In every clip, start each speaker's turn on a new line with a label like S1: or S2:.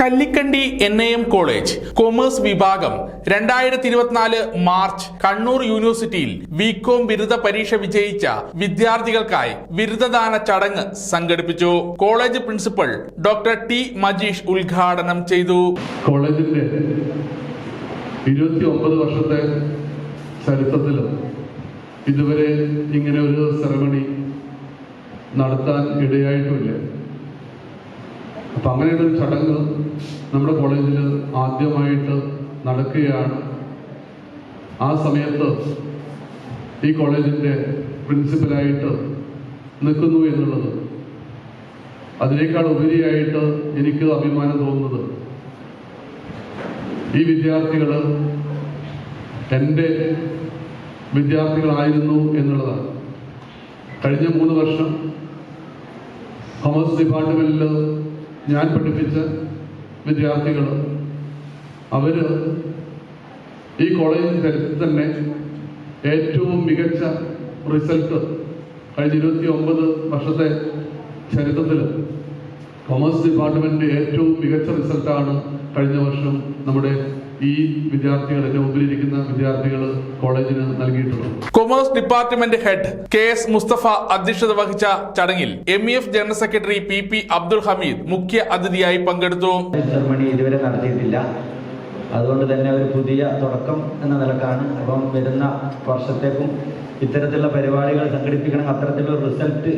S1: Kallikkandi N A M college commerce വിഭാഗം രണ്ടായിരത്തി ഇരുപത്തിനാല് മാർച്ച് കണ്ണൂർ യൂണിവേഴ്സിറ്റിയിൽ വികോം ബിരുദ പരീക്ഷ വിജയിച്ച വിദ്യാർത്ഥികൾക്കായി ബിരുദദാന ചടങ്ങ് സംഘടിപ്പിച്ചു. College principal doctor T Majeesh ഉദ്ഘാടനം ചെയ്തു.
S2: കോളേജിന്റെ ഇരുപത്തി ഒമ്പത് വർഷത്തെ ചരിത്രത്തിലും ഇതുവരെ ഇങ്ങനെ ഒരു സെറമണി നടത്താൻ ഇടയായിട്ടുമില്ല അപ്പൊ അങ്ങനെയുള്ള ഒരു ചടങ്ങ് നമ്മുടെ കോളേജിൽ ആദ്യമായിട്ട് നടക്കുകയാണ്. ആ സമയത്ത് ഈ കോളേജിന്റെ പ്രിൻസിപ്പലായിട്ട് നിൽക്കുന്നു എന്നുള്ളത്. അതിനേക്കാൾ ഉപരിയായിട്ട് എനിക്ക് അഭിമാനം തോന്നുന്നത് ഈ വിദ്യാർത്ഥികൾ എന്റെ വിദ്യാർത്ഥികളായിരുന്നു എന്നുള്ളതാണ്. കഴിഞ്ഞ മൂന്ന് വർഷം കൊമേഴ്സ് ഡിപ്പാർട്ട്മെന്റിൽ ഞാൻ പഠിപ്പിച്ച വിദ്യാർത്ഥികൾ അവർ ഈ കോളേജിൽ തന്നെ ഏറ്റവും മികച്ച റിസൾട്ട് കഴിഞ്ഞ ഇരുപത്തി ഒമ്പത് വർഷത്തെ ചരിത്രത്തിൽ കൊമേഴ്സ് ഡിപ്പാർട്ട്മെന്റിന്റെ ഏറ്റവും മികച്ച റിസൾട്ടാണ് കഴിഞ്ഞ വർഷം നമ്മുടെ ഈ വിദ്യാർത്ഥികൾ എന്റെ മുമ്പിലിരിക്കുന്ന വിദ്യാർത്ഥികൾ കോളേജിന് നൽകിയിട്ടുള്ളത്.
S1: Commerce department head K S Mustafa അധ്യക്ഷത വഹിച്ച ചടങ്ങിൽ M E F general secretary P P Abdul Hameed മുഖ്യ അതിഥിയായി പങ്കെടുത്തു.
S3: സെറമണി ഇതുവരെ നടത്തിയിട്ടില്ല. അതുകൊണ്ട് തന്നെ ഒരു പുതിയ തുടക്കം എന്ന നിലക്കാണ് അപ്പം വരുന്ന വർഷത്തേക്കും ഇത്തരത്തിലുള്ള പരിപാടികൾ സംഘടിപ്പിക്കണം അത്തരത്തിലുള്ള റിസൾട്ട്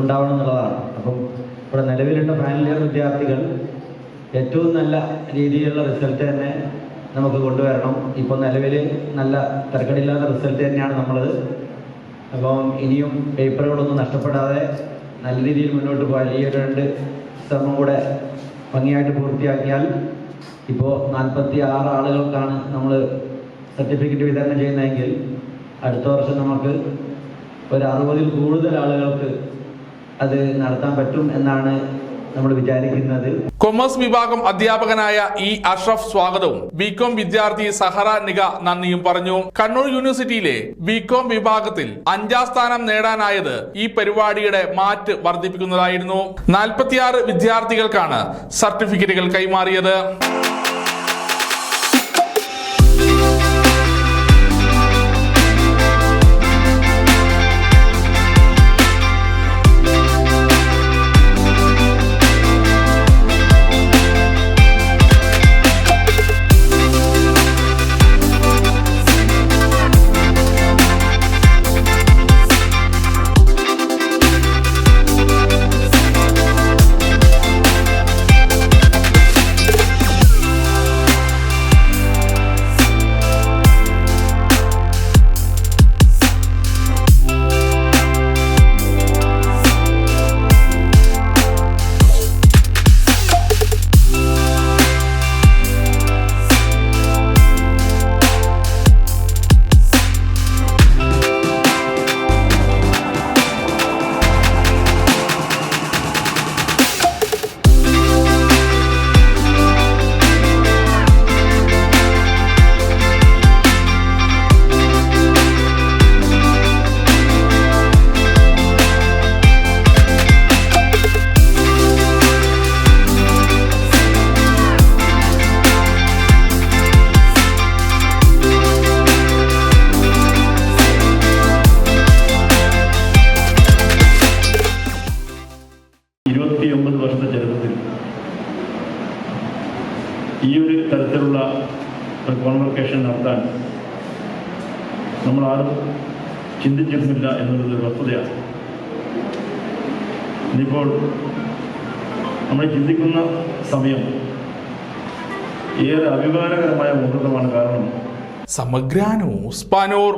S3: ഉണ്ടാവണം എന്നുള്ളതാണ്. അപ്പം ഇവിടെ നിലവിലുള്ള ഫൈനൽ ഇയർ വിദ്യാർത്ഥികൾ ഏറ്റവും നല്ല രീതിയിലുള്ള റിസൾട്ട് തന്നെ നമുക്ക് കൊണ്ടുവരണം. ഇപ്പോൾ നിലവിൽ നല്ല തിരക്കടില്ലാത്ത റിസൾട്ട് തന്നെയാണ് നമ്മളത്. അപ്പം ഇനിയും പേപ്പറുകളൊന്നും നഷ്ടപ്പെടാതെ നല്ല രീതിയിൽ മുന്നോട്ട് പോയാൽ ഈ ഒരു രണ്ട് ശ്രമം കൂടെ ഭംഗിയായിട്ട് പൂർത്തിയാക്കിയാൽ ഇപ്പോൾ നാൽപ്പത്തി ആറ് ആളുകൾക്കാണ് നമ്മൾ സർട്ടിഫിക്കറ്റ് വിതരണം ചെയ്യുന്നതെങ്കിൽ അടുത്ത വർഷം നമുക്ക് ഒരു അറുപതിൽ കൂടുതൽ ആളുകൾക്ക് അത് നടത്താൻ പറ്റും എന്നാണ് നമ്മൾ വിചാരിക്കുന്നത്
S1: കൊമേഴ്സ് വിഭാഗം അധ്യാപകനായ ഇ അഷ്റഫ് സ്വാഗതവും. ബികോം വിദ്യാർത്ഥി സഹറ നിഗ നന്ദിയും പറഞ്ഞു. കണ്ണൂർ യൂണിവേഴ്സിറ്റിയിലെ ബികോം വിഭാഗത്തിൽ അഞ്ചാം സ്ഥാനം നേടാനായത് ഈ പരിപാടിയുടെ മാറ്റ് വർദ്ധിപ്പിക്കുന്നതായിരുന്നു. നാൽപ്പത്തിയാറ് വിദ്യാർത്ഥികൾക്കാണ് സർട്ടിഫിക്കറ്റുകൾ കൈമാറിയത്.
S4: ഇരുപത്തിയൊമ്പത് വർഷത്തെ ചരിത്രത്തിൽ ഈ ഒരു തരത്തിലുള്ള ഒരു കോൺവെക്കേഷൻ നടത്താൻ ആരും ചിന്തിച്ചിരുന്നില്ല എന്നുള്ളത് വസ്തുതയാണ്. ഇനിയിപ്പോൾ നമ്മൾ ചിന്തിക്കുന്ന സമയം ഏറെ അഭിമാനകരമായ മുഹൂർത്തമാണ് കാരണം
S1: സമഗ്രാനോ ന്യൂസ് പാനൂർ.